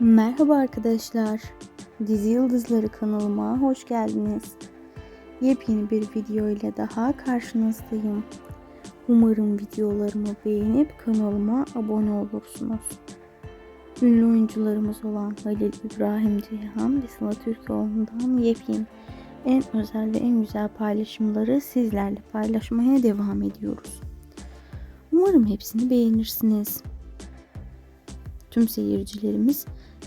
Merhaba arkadaşlar. Dizi Yıldızları kanalıma hoş geldiniz. Yepyeni bir video ile daha karşınızdayım. Umarım videolarımı beğenip kanalıma abone olursunuz. Ünlü oyuncularımız olan Halil İbrahim Ceyhan ve Sıla Türkoğlu'ndan yepyeni en özel ve en güzel paylaşımları sizlerle paylaşmaya devam ediyoruz. Umarım hepsini beğenirsiniz. Tüm seyircilerimiz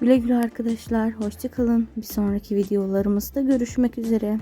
Güle güle arkadaşlar. Hoşçakalın. Bir sonraki videolarımızda görüşmek üzere.